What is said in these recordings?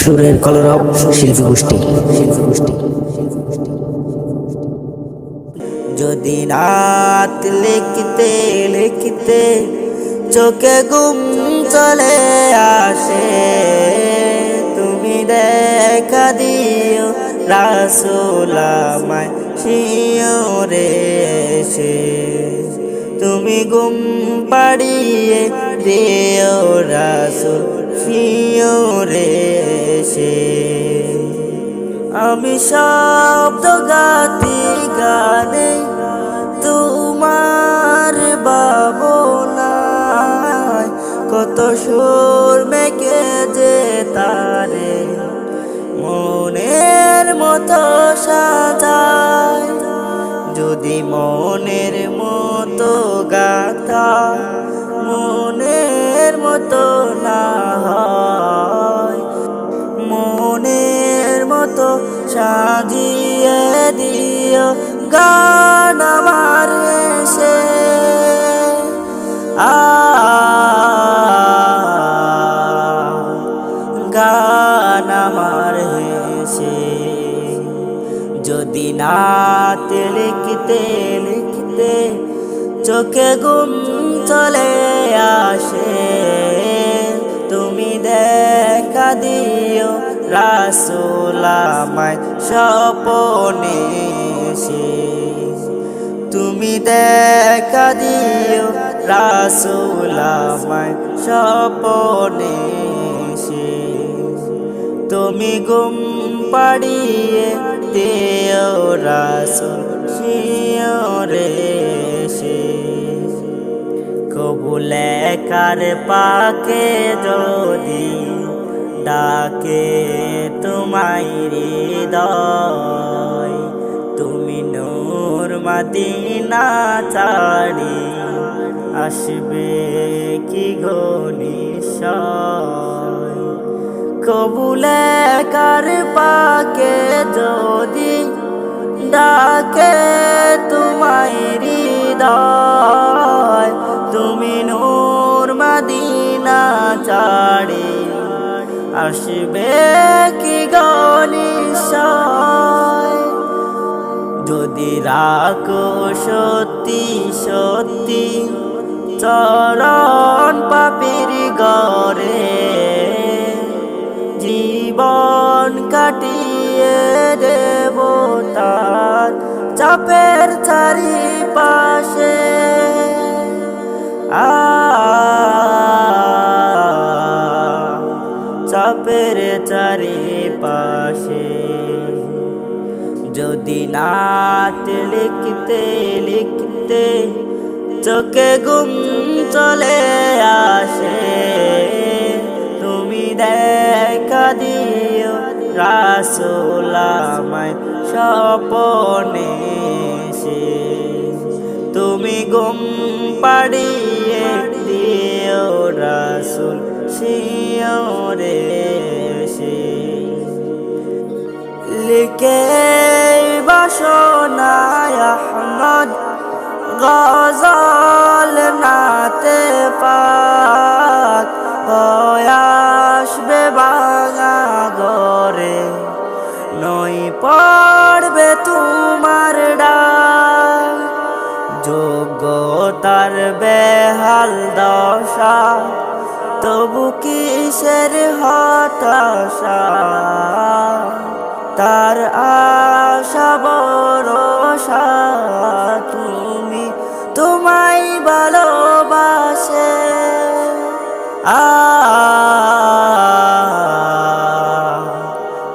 সুরের কলরব, শিল্পী গোষ্ঠী। শিল্পী গোষ্ঠী যদি রাত লিখতে লিখতে চোখে ঘুম চলে আসে, তুমি দেখা দিও রাসুলামায় শিওরে এসে তুমি ঘুম পাড়িয়ে দিও রাসুল শিওরে এসে। আমি শব্দ গাতি গানে তোমার বাবনায় কত সুর মেকে যে তারে। মনের মতো মনের মতো না মনের মতো সাজিয়ে দিও গান আমার এসে। আ, গান আমার হেসে যদি নাতে লিখতে লিখতে চোখে ঘুম চলে আসে। তুমি দেখা দিও রাসুলামায় স্বপনে এসে। তুমি দেখা দিও রাসুলামায় স্বপনে এসে। তুমি গুম পাড়িয়ে দেও রাসুল সে কবুলে কার পাকে যদি ডাকে তোমায় হৃদয়, তুমি নূর মদিনা চাড়ি আসবে কি গনিশয় কবুলে কার পাকে যদি ডাকে তোমায় হৃদয় মদিনা চাড়ি, আসবে কি গনিশয় যদি রাখো সত্যি সত্যি, চরণ পাপির গরে জীবন কাটিয়ে দেব তার চাপের চারি পাশে যদি নাত লিখতে লিখতে চোখে গুম চলে আসে, তুমি দেখা দিও রাসুলামায় স্বপনে এসে। তুমি গুম পাড়িয়ে দিও রাসুল শিওরে এসে লিখে বাসনায় আহমদ গজল নাতে পাক আসবে বাঙা গরে নই পড়বে তোমার ডাক। যোগ্যতার বেহাল দশা তবু কিসের হতাশা? তার আশা ভরসা তুমি তোমায় ভালোবাসে। আ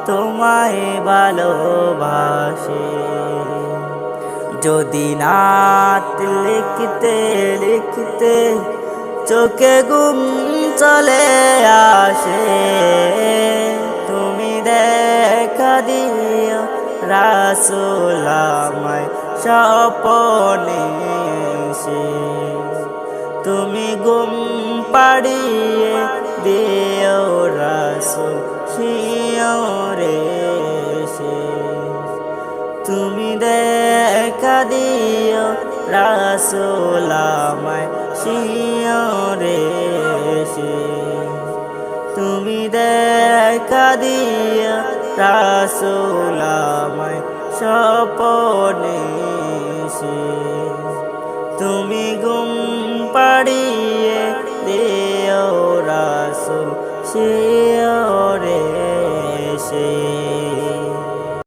তোমায় ভালোবাসে। যদি নাত লিখতে লিখতে চোখে ঘুম চলে আসে। তুমি দেখা দিও রাসুলামায় স্বপনে সে তুমি গুম পাড়িয়ে দিও রাসুল শিওরে সে তুমি দেখা দিও রাসুলামায় শিয়রে সে তুমি দেখা দিয়া রাসুলামায় স্বপনে তুমি গুম পাড়িয়ে দেও রাসুল সে